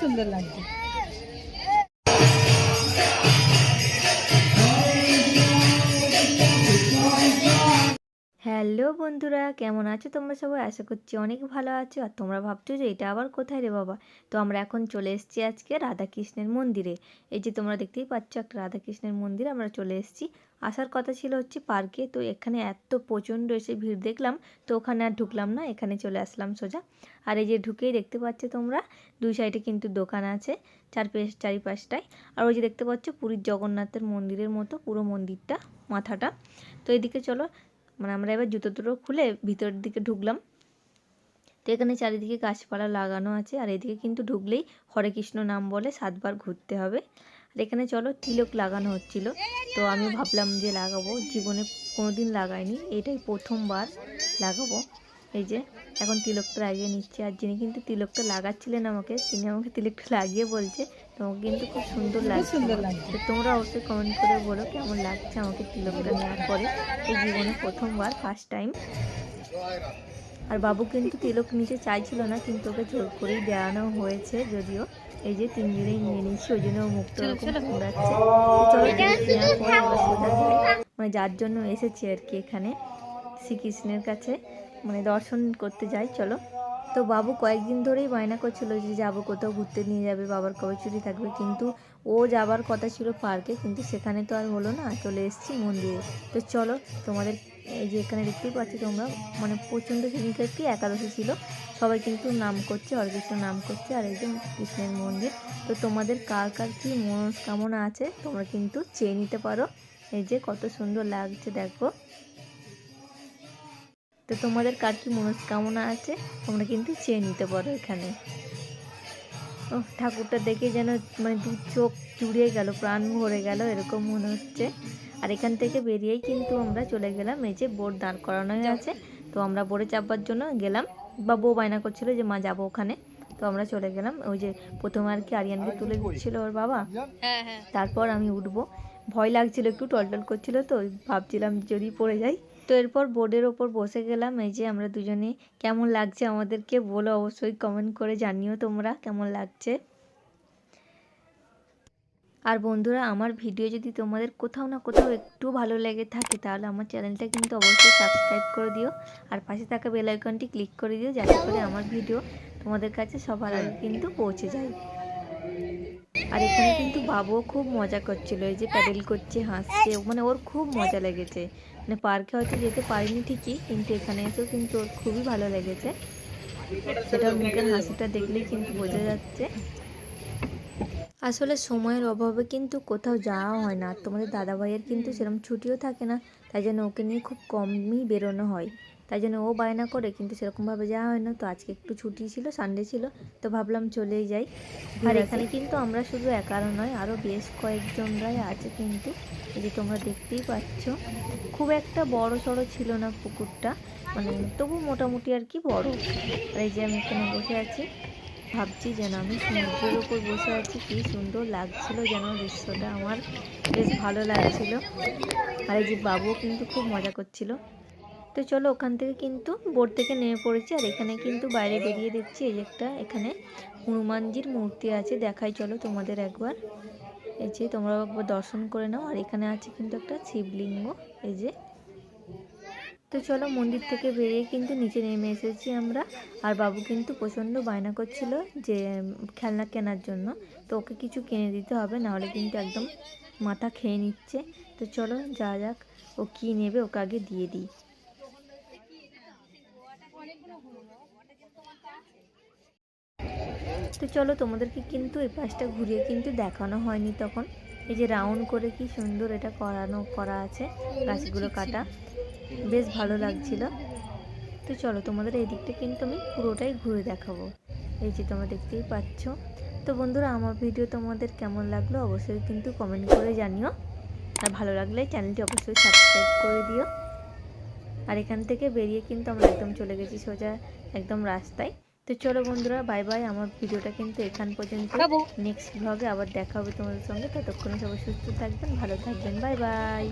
সুন্দর লাগছে। হ্যালো বন্ধুরা, কেমন আছো তোমরা সবাই? আশা করছি অনেক ভালো আছো। আর তোমরা ভাবছ যে এটা আবার কোথায় রে বাবা? তো আমরা এখন চলে এসেছি আজকে রাধাকৃষ্ণের মন্দিরে। এই যে তোমরা দেখতেই পাচ্ছ, একটা রাধাকৃষ্ণের মন্দির আমরা চলে এসেছি। আসার কথা ছিল হচ্ছে পার্কে, তো এখানে এত প্রচণ্ড এসে ভিড় দেখলাম, তো ওখানে আর ঢুকলাম না, এখানে চলে আসলাম সোজা। আর এই যে ঢুকেই দেখতে পাচ্ছ তোমরা, দুই সাইডে কিন্তু দোকান আছে, চারপাশ চারিপাশটায় আর ওই যে দেখতে পাচ্ছ পুরীর জগন্নাথের মন্দিরের মতো পুরো মন্দিরটা, মাথাটা। তো এদিকে চলো মানে আমরা এবার জুতো দুটো খুলে ভিতরের দিকে ঢুকলাম। তো এখানে চারিদিকে গাছপালা লাগানো আছে, আর এদিকে কিন্তু ঢুকলেই হরে কৃষ্ণ নাম বলে সাতবার ঘুরতে হবে। আর এখানে চলো তিলক লাগানো হচ্ছিল। তো আমি ভাবলাম যে লাগাবো, জীবনে কোনো দিন লাগাইনি, এটাই প্রথমবার লাগাবো। এই যে, এখন তিলকটা লাগিয়ে নিচ্ছে, আর যিনি কিন্তু তিলকটা লাগাচ্ছিলেন আমাকে, তিনি আমাকে তিলকটা লাগিয়ে বলছে তোমাকে কিন্তু খুব সুন্দর লাগছে। তো তোমরা অবশ্যই কমেন্ট করে বলো কেমন লাগছে আমাকে তিলকটা নেওয়ার পরে। এই জীবনে প্রথমবার ফার্স্ট টাইম আর বাবু কিন্তু তিলক নিতে চাইছিল না কিন্তু ওকে জোর করেই দেওয়ানো হয়েছে যদিও। এই যে তিনজনেই নিয়ে নিচ্ছি ওই জন্য ও মুখটা ওরকম ঘোরাচ্ছে। মানে যার জন্য এসেছি আর কি এখানে শ্রীকৃষ্ণের কাছে। মানে দর্শন করতে যাই চলো। তো বাবু কয়েকদিন ধরেই বায়না করছিল যে যাব কোথাও ঘুরতে নিয়ে যাবে, বাবার কবে ছুটি থাকবে, কিন্তু ও যাবার কথা ছিল পার্কে, কিন্তু সেখানে তো আর হলো না, চলে এসেছি মন্দিরে। তো চলো, তোমাদের এই যে এখানে দেখতেই পাচ্ছ তোমরা মানে প্রচণ্ড সেদিনকে কি একাদশী ছিল, সবাই কিন্তু নাম করছে অর্কেস্ট্র নাম করছে, আর যে কৃষ্ণের মন্দির। তো তোমাদের কার কার কী মনস্কামনা আছে, তোমরা কিন্তু চেয়ে নিতে পারো। এই যে কত সুন্দর লাগছে, দেখো। তো তোমাদের কার কী মনস্কামনা আছে? তোমরা কিন্তু চেয়ে নিতে পারো এখানে। ও ঠাকুরটা দেখে যেন মানে দু চোখ জুড়িয়ে গেল প্রাণ ভরে গেল এরকম মনে হচ্ছে। আর এখান থেকে বেরিয়েই কিন্তু আমরা চলে গেলাম এই যে বোর্ড দাঁড় করানো হয়ে আছে তো আমরা বোর্ডে চাপবার জন্য গেলাম। বা বউ বায়না করছিল যে মা যাব ওখানে। তো আমরা চলে গেলাম। ওই যে প্রথমে আর কি আরিয়ানকে তুলে দিচ্ছিল ওর বাবা। তারপর আমি উঠবো। ভয় লাগছিল একটু টলটল করছিল তো ভাবছিলাম যদি পড়ে যাই। তো এরপর বোর্ডের ওপর বসে গেলাম। এই যে আমরা দুজনে কেমন লাগছে আমাদেরকে বলো অবশ্যই কমেন্ট করে জানিও তোমরা কেমন লাগছে। আর বন্ধুরা, আমার ভিডিও যদি তোমাদের কোথাও না কোথাও একটু ভালো লেগে থাকে, তাহলে আমার চ্যানেলটা কিন্তু অবশ্যই সাবস্ক্রাইব করে দিও। আর পাশে থাকা বেল আইকনটি ক্লিক করে দিও, যাতে করে আমার ভিডিও তোমাদের কাছে সবার আগে কিন্তু পৌঁছে যায়। আর এখানে কিন্তু বাবুও খুব মজা করছিল, এই যে প্যাডেল করছে, হাসছে মানে ওর খুব মজা লেগেছে। মানে পার্কে হয়তো যেতে পারিনি ঠিকই, কিন্তু এখানে এসেও কিন্তু ওর খুবই ভালো লেগেছে। সেটা মুখের হাসিটা দেখলেই কিন্তু বোঝা যাচ্ছে। আসলে সময়ের অভাবে কিন্তু কোথাও যাওয়া হয় না তোমাদের দাদা ভাইয়ের কিন্তু সেরকম ছুটিও থাকে না, তাই জন্য ওকে নিয়ে খুব কমই বেরোনো হয়। তাই জন্য ও বায়না করে কিন্তু সেরকমভাবে যাওয়া হয় না তো আজকে একটু ছুটি ছিল সানডে ছিল তো ভাবলাম চলেই যাই। আর এখানে কিন্তু আমরা শুধু একারও নয় আরও বেশ কয়েকজনরাই আছে কিন্তু। এই যে তোমরা দেখতেই পাচ্ছ খুব একটা বড় সড়ো ছিল না পুকুরটা মানে তবু মোটামুটি আর কি বড়। আর এই যে আমি এখানে বসে আছি ভাবছি যেন আমি সমুদ্রের উপর বসে আছি কি সুন্দর লাগছিল যেন দৃশ্যটা। আমার বেশ ভালো লাগছিল। আর এই যে বাবুও কিন্তু খুব মজা করছিল। তো চলো ওখান থেকে কিন্তু বোট থেকে নেমে পড়েছি আর এখানে কিন্তু বাইরে বেরিয়ে দেখছি এই একটা এখানে হনুমানজির মূর্তি আছে, দেখাই চলো তোমাদের একবার। এই যে তোমরা একবার দর্শন করে নাও, আর এখানে আছে কিন্তু একটা শিবলিঙ্গ, এই যে। তো চলো মন্দির থেকে বেরিয়ে কিন্তু নিচে নেমে এসেছি আমরা, আর বাবু কিন্তু প্রচণ্ড বায়না করছিল যে খেলনা কেনার জন্য। তো ওকে কিছু কিনে দিতে হবে নাহলে কিন্তু একদম মাথা খেয়ে নিচ্ছে। তো চলো যা যাক, ও কী নেবে ওকে আগে দিয়ে দিই। তো চলো তোমাদেরকে কিন্তু এই পাশটা ঘুরিয়ে কিন্তু দেখানো হয়নি তখন। এই যে রাউন্ড করে কি সুন্দর এটা করানো, করা আছে, গাছগুলো কাটা। বেশ ভালো লাগছিল। তো চলো তোমাদের এই দিকটা কিন্তু আমি পুরোটাই ঘুরে দেখাবো। এই যে তোমরা দেখতেই পাচ্ছ। তো বন্ধুরা, আমার ভিডিও তোমাদের কেমন লাগল অবশ্যই কিন্তু কমেন্ট করে জানিও। আর ভালো লাগলে চ্যানেলটি অবশ্যই সাবস্ক্রাইব করে দিও। আর এখান থেকে বেরিয়ে কিন্তু আমরা একদম চলে গেছি সোজা একদম রাস্তায়। তো চলো বন্ধুরা বাই বাই আমার ভিডিওটা কিন্তু এখান পর্যন্ত। নেক্সট ভ্লগে আবার দেখা হবে তোমাদের সঙ্গে। ততক্ষণে সবাই সুস্থ থাকবেন ভালো থাকবেন। Bye bye